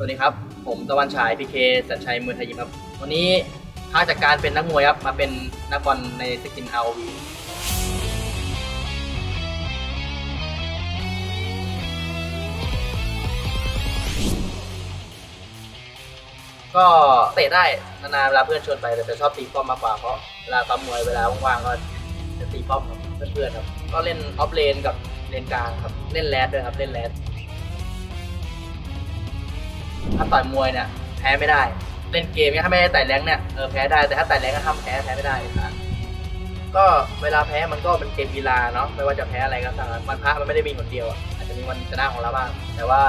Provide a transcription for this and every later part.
สวัสดีครับ ผมตะวันฉายพีเคสัญชัยมวยไทยยิมครับ วันนี้พักจากการเป็นนักมวยครับ มาเป็นนักบอลในสกินอาวีก็เตะได้นานๆเวลาเพื่อนชวนไปแต่จะชอบตีป้อมมากกว่าเพราะเวลาซ้อมมวยเวลาว่างๆก็จะตีป้อมกับเพื่อนๆครับ ก็เล่นออฟเลนกับเลนกลางครับ เล่นแรดด้วยครับเล่นแรด ถ้าต่อยมวยเนี่ยแพ้ไม่ได้ เล่นเกมเนี่ยถ้าไม่ได้ไต่แรงเนี่ยเออแพ้ได้แต่ถ้าไต่แรงก็ทำแพ้แพ้ไม่ได้นะก็เวลาแพ้มันก็เป็นเกมกีฬาเนาะไม่ว่าจะแพ้อะไรก็ตามมันพระมันไม่ได้มีหนเดียวอะอาจจะมีวันชนะของเราบ้าง แต่ว่า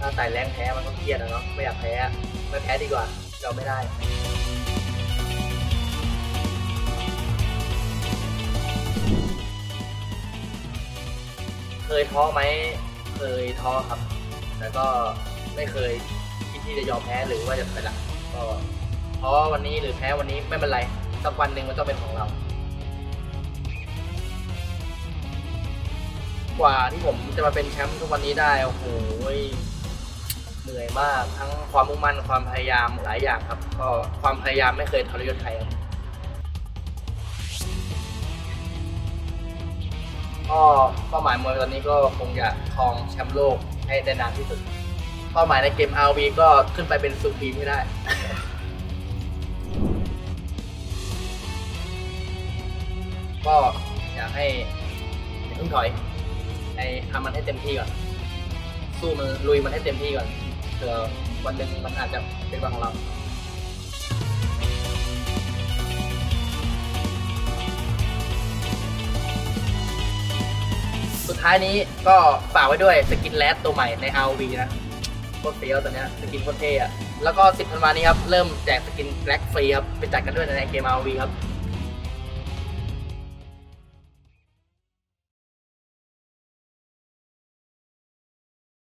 ถ้าไต่แรงแพ้มันก็เครียดอะเนาะไม่อยากแพ้ไม่แพ้ดีกว่าเราไม่ได้เคยท้อไหมเคยท้อครับแต่ก็ ไม่เคยคิดที่จะยอมแพ้หรือว่าจะไปละก็ท้อวันนี้หรือแพ้วันนี้ไม่เป็นไรสักวันหนึ่งมันต้องเป็นของเรา กว่าที่ผมจะมาเป็นแชมป์ทุกวันนี้ได้โอ้โหเหนื่อยมากทั้งความมุ่งมั่นความพยายามหลายอย่างครับ ก็ความพยายามไม่เคยทรยศใครครับก็เป้าหมายมวยตอนนี้ก็คงอยากครองแชมป์โลกให้ได้นานที่สุด เป้าหมายในเกม RV ก็ขึ้นไปเป็นซูพรีมให้ได้ ก็อยากให้ย่าเพิ่งถอยในทำมันให้เต็มที่ก่อน สู้มันลุยมันให้เต็มที่ก่อนเผื่อวันหนึ่งมันอาจจะเป็นวันของเราสุดท้ายนี้ก็ฝากไว้ด้วยสกินแรดตัวใหม่ใน RV นะ คตรเฟี้ยวตัวเนี้ยสกินโคตรเท่อะแล้วก็ 10ธันวานี้ครับ เริ่มแจกสกินแบล็กฟรีครับ ไปจัดกันด้วยในเกมาวีครับ